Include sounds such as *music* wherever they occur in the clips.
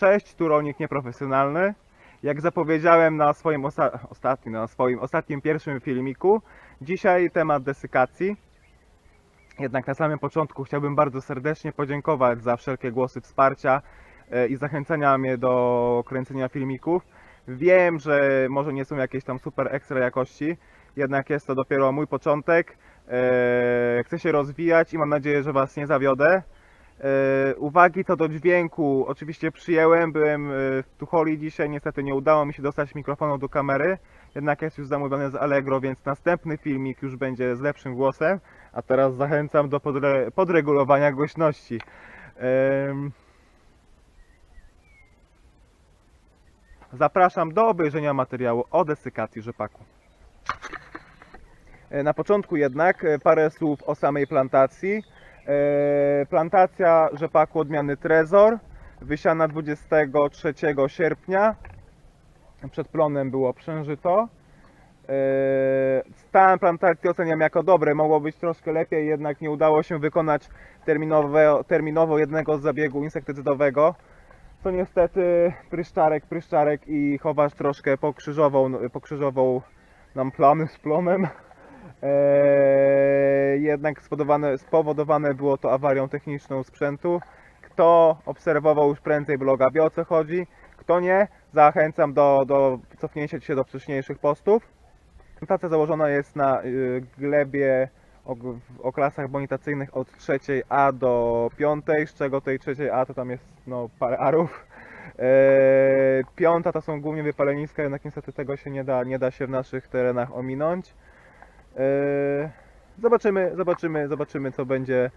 Cześć, tu rolnik nieprofesjonalny. Jak zapowiedziałem na swoim osta- ostatnim, na swoim ostatnim pierwszym filmiku, dzisiaj temat desykacji. Jednak na samym początku chciałbym bardzo serdecznie podziękować za wszelkie głosy wsparcia e, i zachęcania mnie do kręcenia filmików. Wiem, że może nie są jakieś tam super ekstra jakości, jednak jest to dopiero mój początek. E, Chcę się rozwijać i mam nadzieję, że Was nie zawiodę. E, Uwagi to do dźwięku oczywiście przyjęłem, byłem e, w Tucholi dzisiaj, niestety nie udało mi się dostać mikrofonu do kamery, jednak jest już zamówiony z Allegro, więc następny filmik już będzie z lepszym głosem, a teraz zachęcam do podre podregulowania głośności. Zapraszam do obejrzenia materiału o desykacji rzepaku. E, Na początku jednak parę słów o samej plantacji. E, Plantacja rzepaku odmiany Trezor, wysiana 23 sierpnia. Przed plonem było przężyto. E, Stan plantacji oceniam jako dobry, mogło być troszkę lepiej, jednak nie udało się wykonać terminowo, jednego z zabiegu insektycydowego. Co niestety pryszczarek, pryszczarek i chowasz troszkę pokrzyżował nam plany z plonem. Eee, jednak spowodowane, spowodowane było to awarią techniczną sprzętu. Kto obserwował już prędzej bloga wie o co chodzi. Kto nie, zachęcam do, do cofnięcia się do wcześniejszych postów. Plantacja założona jest na y, glebie o, o klasach bonitacyjnych od trzeciej A do piątej, z czego tej trzeciej A to tam jest no, parę arów. Eee, piąta to są głównie wypaleniska, jednak niestety tego się nie da, nie da się w naszych terenach ominąć. Eee, Zobaczymy, zobaczymy, zobaczymy co będzie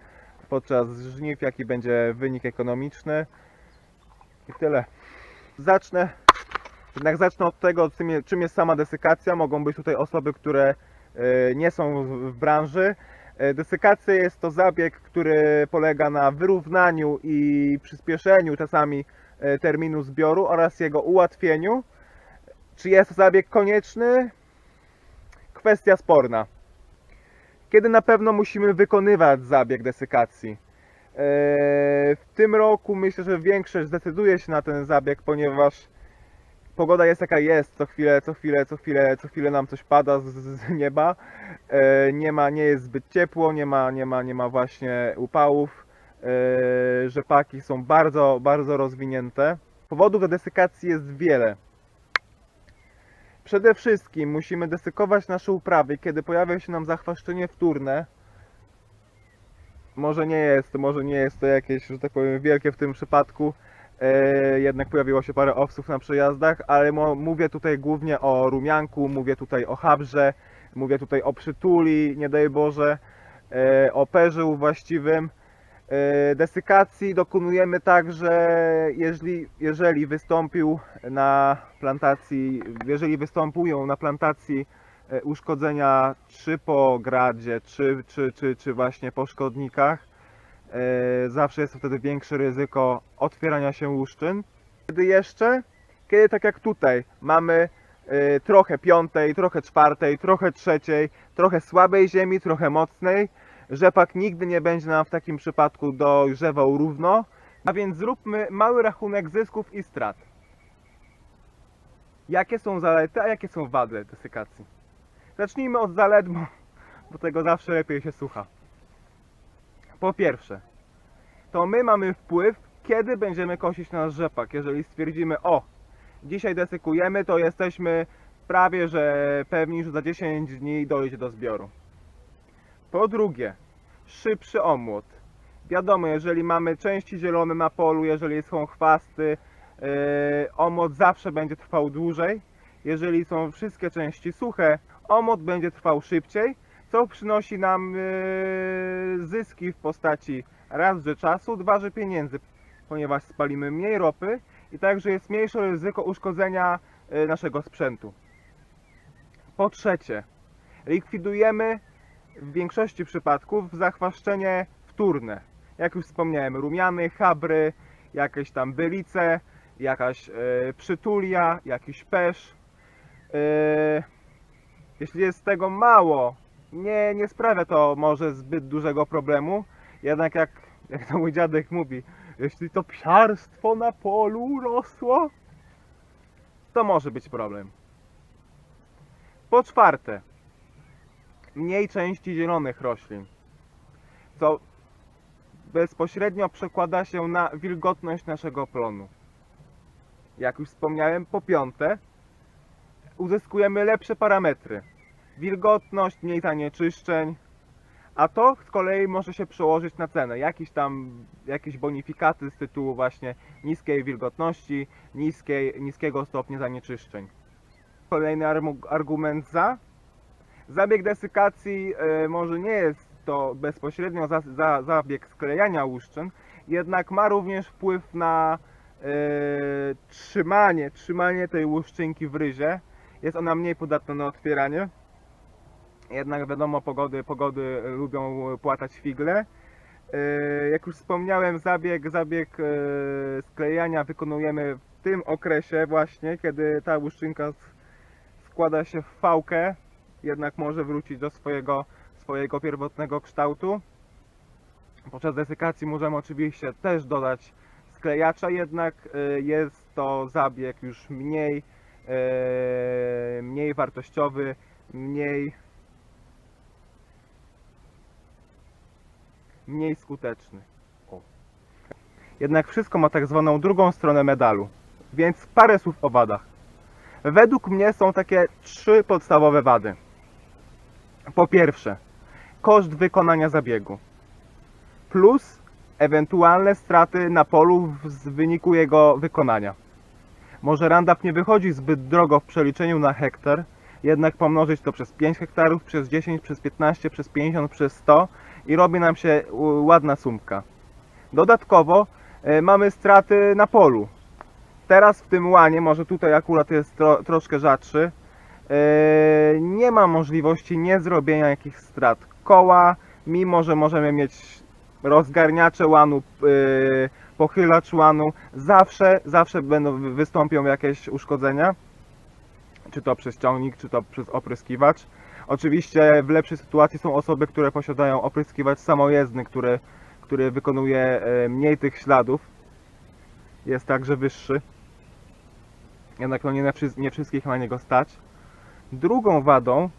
podczas żniw, jaki będzie wynik ekonomiczny. I tyle. Zacznę, jednak zacznę od tego, czym je- czym jest sama desykacja. Mogą być tutaj osoby, które e, nie są w- branży. E, Desykacja jest to zabieg, który polega na wyrównaniu i przyspieszeniu czasami e, terminu zbioru oraz jego ułatwieniu. Czy jest to zabieg konieczny? Kwestia sporna. Kiedy na pewno musimy wykonywać zabieg desykacji? Eee, W tym roku myślę, że większość zdecyduje się na ten zabieg, ponieważ pogoda jest jaka jest, co chwilę, co chwilę, co chwilę, co chwilę nam coś pada z, z nieba. Eee, Nie ma, nie jest zbyt ciepło, nie ma, nie ma, nie ma właśnie upałów. Eee, Rzepaki są bardzo, bardzo rozwinięte. Powodów do desykacji jest wiele. Przede wszystkim musimy desykować nasze uprawy, kiedy pojawia się nam zachwaszczenie wtórne. Może nie jest, może nie jest to jakieś, że tak powiem, wielkie w tym przypadku. E, jednak pojawiło się parę owców na przejazdach, ale mówię tutaj głównie o rumianku, mówię tutaj o habrze, mówię tutaj o przytuli, nie daj Boże, e, o perzył właściwym. E, Desykacji dokonujemy tak, że jeżeli, jeżeli wystąpił na plantacji, jeżeli występują na plantacji e, uszkodzenia czy po gradzie, czy, czy, czy, czy właśnie po szkodnikach, e, zawsze jest wtedy większe ryzyko otwierania się łuszczyn. Kiedy jeszcze, kiedy tak jak tutaj mamy trochę piątej, trochę czwartej, trochę trzeciej, trochę słabej ziemi, trochę mocnej, rzepak nigdy nie będzie nam w takim przypadku dojrzewał równo, a więc zróbmy mały rachunek zysków i strat. Jakie są zalety, a jakie są wady desykacji? Zacznijmy od zalet, bo, tego zawsze lepiej się słucha. Po pierwsze, to my mamy wpływ, kiedy będziemy kosić nasz rzepak. Jeżeli stwierdzimy, o, dzisiaj desykujemy, to jesteśmy prawie, że pewni, że za 10 dni dojdzie do zbioru. Po drugie, szybszy omłot. Wiadomo, jeżeli mamy części zielone na polu, jeżeli są chwasty, yy, omłot zawsze będzie trwał dłużej. Jeżeli są wszystkie części suche, omłot będzie trwał szybciej, co przynosi nam yy, zyski w postaci raz, że czasu, dwa, że pieniędzy, ponieważ spalimy mniej ropy i także jest mniejsze ryzyko uszkodzenia yy, naszego sprzętu. Po trzecie, likwidujemy w większości przypadków zachwaszczenie wtórne. Jak już wspomniałem, rumiany, chabry, jakieś tam bylice, jakaś e, przytulia, jakiś pesz. E, jeśli jest tego mało, nie, nie sprawia to może zbyt dużego problemu, jednak jak, *laughs* jak to mój dziadek mówi, jeśli to psiarstwo na polu rosło, to może być problem. Po czwarte, mniej części zielonych roślin, co bezpośrednio przekłada się na wilgotność naszego plonu. Jak już wspomniałem, po piąte, uzyskujemy lepsze parametry. Wilgotność, mniej zanieczyszczeń, a to z kolei może się przełożyć na cenę. Jakieś tam, jakieś bonifikaty z tytułu właśnie niskiej wilgotności, niskiej, niskiego stopnia zanieczyszczeń. Kolejny argument za. Zabieg desykacji e, może nie jest to bezpośrednio za, za, zabieg sklejania łuszczyn, jednak ma również wpływ na e, trzymanie, trzymanie tej łuszczynki w ryzie. Jest ona mniej podatna na otwieranie. Jednak wiadomo, pogody, pogody lubią płatać figle. E, Jak już wspomniałem, zabieg, zabieg sklejania wykonujemy w tym okresie właśnie, kiedy ta łuszczynka składa się w fałkę, jednak może wrócić do swojego, swojego pierwotnego kształtu. Podczas desykacji możemy oczywiście też dodać sklejacza, jednak e, jest to zabieg już mniej, e, mniej wartościowy, mniej mniej skuteczny. Jednak wszystko ma tak zwaną drugą stronę medalu. Więc parę słów o wadach. Według mnie są takie trzy podstawowe wady. Po pierwsze, koszt wykonania zabiegu. Plus ewentualne straty na polu w- wyniku jego wykonania. Może Roundup nie wychodzi zbyt drogo w przeliczeniu na hektar, jednak pomnożyć to przez 5 hektarów, przez 10, przez 15, przez 50, przez 100 i robi nam się ładna sumka. Dodatkowo e, mamy straty na polu. Teraz w tym łanie, może tutaj akurat jest tro, troszkę rzadszy, nie ma możliwości nie zrobienia jakichś strat koła, mimo że możemy mieć rozgarniacze łanu, e, pochylacz łanu, zawsze, zawsze będą wy- wystąpią jakieś uszkodzenia, czy to przez ciągnik, czy to przez opryskiwacz. Oczywiście w lepszej sytuacji są osoby, które posiadają opryskiwacz samojezdny, który, który wykonuje e, mniej tych śladów. Jest także wyższy. Jednak no nie, nie wszystkich na niego stać. Drugą wadą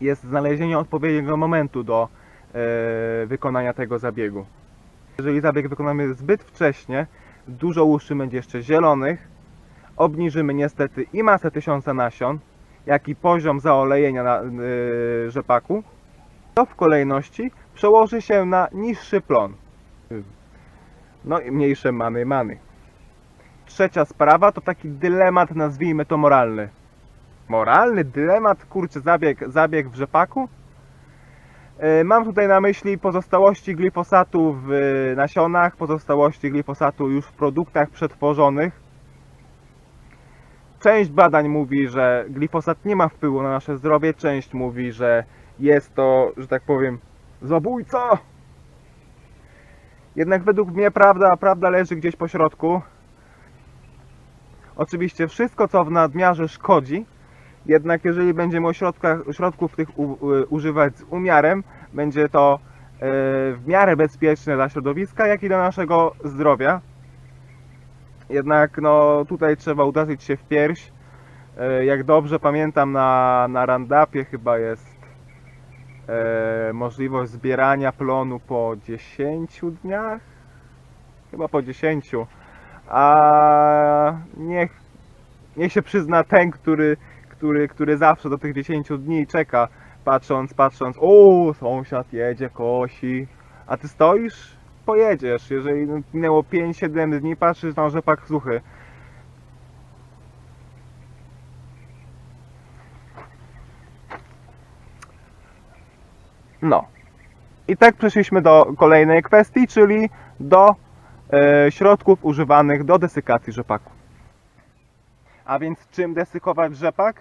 jest znalezienie odpowiedniego momentu do e, wykonania tego zabiegu. Jeżeli zabieg wykonamy zbyt wcześnie, dużo łuszczy będzie jeszcze zielonych, obniżymy niestety i masę tysiąca nasion, jak i poziom zaolejenia na, yy, rzepaku, to w kolejności przełoży się na niższy plon. No i mniejsze many many. Trzecia sprawa to taki dylemat, nazwijmy to moralny. Moralny dylemat, kurczę, zabieg, zabieg w rzepaku? Yy, Mam tutaj na myśli pozostałości glifosatu w yy, nasionach, pozostałości glifosatu już w produktach przetworzonych, Część badań mówi, że glifosat nie ma wpływu na nasze zdrowie, część mówi, że jest to, że tak powiem, zabójca. Jednak według mnie prawda, prawda leży gdzieś po środku. Oczywiście wszystko, co w nadmiarze szkodzi, jednak jeżeli będziemy ośrodkach, środków tych u, używać z umiarem, będzie to e, w miarę bezpieczne dla środowiska, jak i dla naszego zdrowia. Jednak no, tutaj trzeba uderzyć się w pierś. E, Jak dobrze pamiętam, na, na Randapie chyba jest e, możliwość zbierania plonu po 10 dniach. Chyba po 10. A niech, niech się przyzna ten, który, który, który zawsze do tych 10 dni czeka, patrząc, patrząc, o, sąsiad jedzie, kosi, a ty stoisz? pojedziesz. Jeżeli minęło 5-7 dni, patrzysz na rzepak suchy. No. I tak przeszliśmy do kolejnej kwestii, czyli do e, środków używanych do desykacji rzepaku. A więc czym desykować rzepak?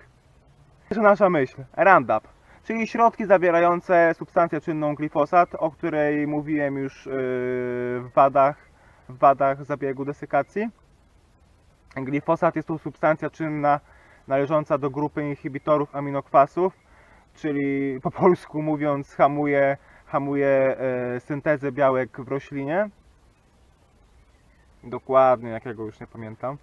Nasza myśl, Roundup, czyli środki zawierające substancję czynną glifosat, o której mówiłem już yy, w wadach, w wadach zabiegu desykacji. Glifosat jest to substancja czynna należąca do grupy inhibitorów aminokwasów, czyli po polsku mówiąc hamuje, hamuje e, syntezę białek w roślinie. Dokładnie, jakiego już nie pamiętam.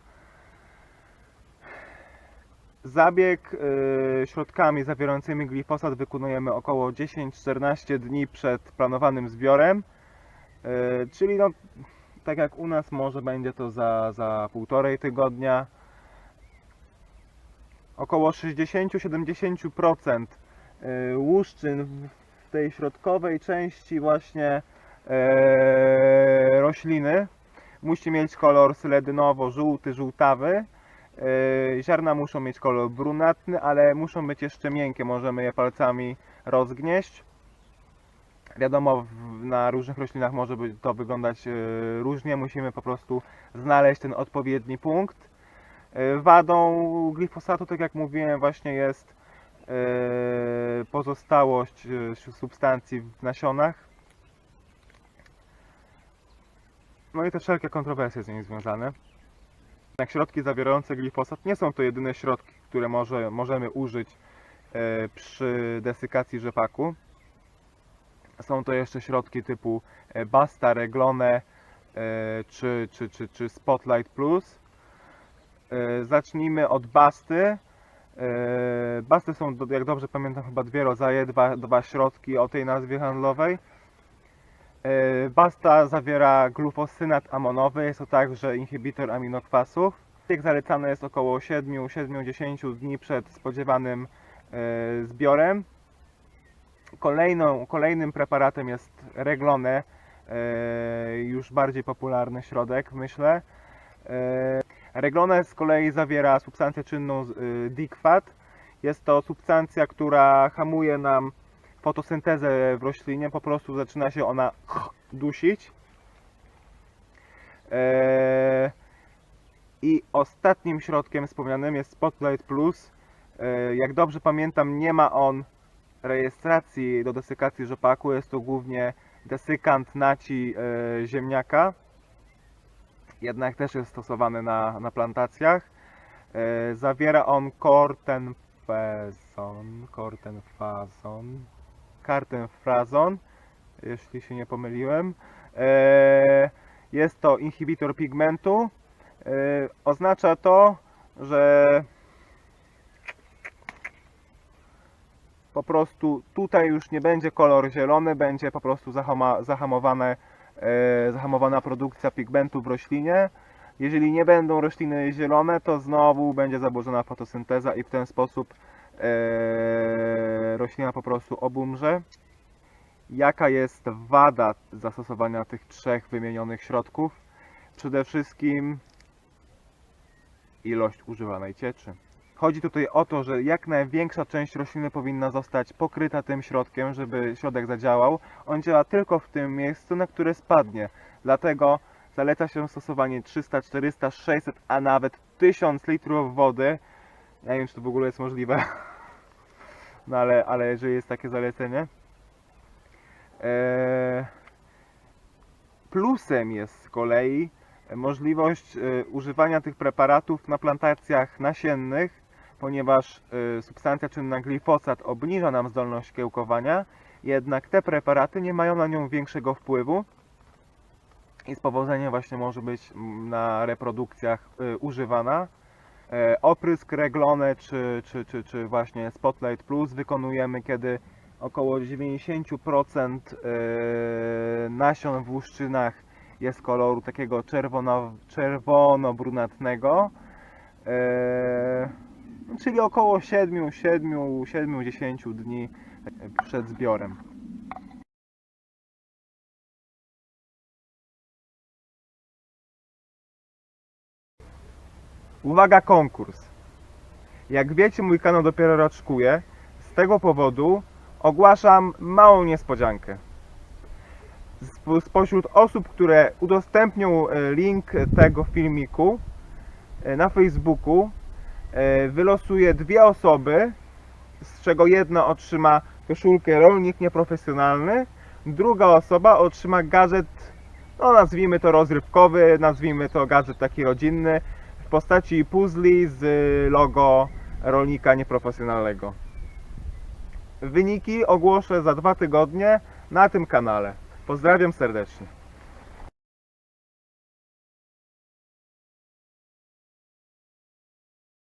Zabieg y, środkami zawierającymi glifosat wykonujemy około 10-14 dni przed planowanym zbiorem. Y, czyli no, tak jak u nas może będzie to za, za półtorej tygodnia. Około 60-70% y, łuszczyn w- tej środkowej części właśnie rośliny musi mieć kolor seledynowo-żółty, żółtawy. E, Ziarna muszą mieć kolor brunatny, ale muszą być jeszcze miękkie, możemy je palcami rozgnieść. Wiadomo, na różnych roślinach może to wyglądać e, różnie, musimy po prostu znaleźć ten odpowiedni punkt. E, Wadą glifosatu, tak jak mówiłem, właśnie jest pozostałość substancji w nasionach. No i te wszelkie kontrowersje z nimi związane. Jak środki zawierające glifosat nie są to jedyne środki, które może, możemy użyć e, przy desykacji rzepaku. Są to jeszcze środki typu e, Basta, Reglone e, czy, czy, czy, czy Spotlight Plus. Zacznijmy od Basty. Basty są, jak dobrze pamiętam, chyba dwie rodzaje, dwa, dwa środki o tej nazwie handlowej. E, Basta zawiera glufosynat amonowy, jest to także inhibitor aminokwasów. Bieg zalecany jest około 7-10 dni przed spodziewanym e, zbiorem. Kolejną, kolejnym preparatem jest Reglone, e, już bardziej popularny środek, myślę. Reglone z kolei zawiera substancję czynną dikwat. Jest to substancja, która hamuje nam fotosyntezę w roślinie, po prostu zaczyna się ona dusić. E, I ostatnim środkiem wspomnianym jest Spotlight Plus. E, Jak dobrze pamiętam, nie ma on rejestracji do desykacji rzepaku. Jest to głównie desykant naci e, ziemniaka. Jednak też jest stosowany na, na plantacjach. Zawiera on kortenfezon, kortenfazon, kartenfrazon, jeśli się nie pomyliłem. E, Jest to inhibitor pigmentu. E, Oznacza to, że po prostu tutaj już nie będzie kolor zielony, będzie po prostu zahamowane, e, zahamowana produkcja pigmentu w roślinie. Jeżeli nie będą rośliny zielone, to znowu będzie zaburzona fotosynteza i w ten sposób roślina po prostu obumrze. Jaka jest wada zastosowania tych trzech wymienionych środków? Przede wszystkim ilość używanej cieczy. Chodzi tutaj o to, że jak największa część rośliny powinna zostać pokryta tym środkiem, żeby środek zadziałał. On działa tylko w tym miejscu, na które spadnie. Dlatego zaleca się stosowanie 300, 400, 600, a nawet 1000 litrów wody. Ja nie wiem, czy to w ogóle jest możliwe. *laughs* No ale, ale jeżeli jest takie zalecenie. Eee, Plusem jest z kolei możliwość e, używania tych preparatów na plantacjach nasiennych, ponieważ e, substancja czynna glifosat obniża nam zdolność kiełkowania, jednak te preparaty nie mają na nią większego wpływu i z powodzeniem właśnie może być na reprodukcjach e, używana. E, Oprysk Reglone czy, czy, czy, czy właśnie Spotlight Plus wykonujemy, kiedy około 90% e, nasion w łuszczynach jest koloru takiego czerwono, czerwono-brunatnego. E, czyli około 7, 7, 7, 10 dni przed zbiorem. Uwaga, konkurs. Jak wiecie, mój kanał dopiero raczkuje. Z tego powodu ogłaszam małą niespodziankę. Sp- Spośród osób, które udostępnią e, link tego filmiku e, na Facebooku, e, wylosuję dwie osoby, z czego jedna otrzyma koszulkę Rolnik Nieprofesjonalny, druga osoba otrzyma gadżet, no nazwijmy to rozrywkowy, nazwijmy to gadżet taki rodzinny, postaci puzli z logo Rolnika Nieprofesjonalnego. Wyniki ogłoszę za dwa tygodnie na tym kanale. Pozdrawiam serdecznie.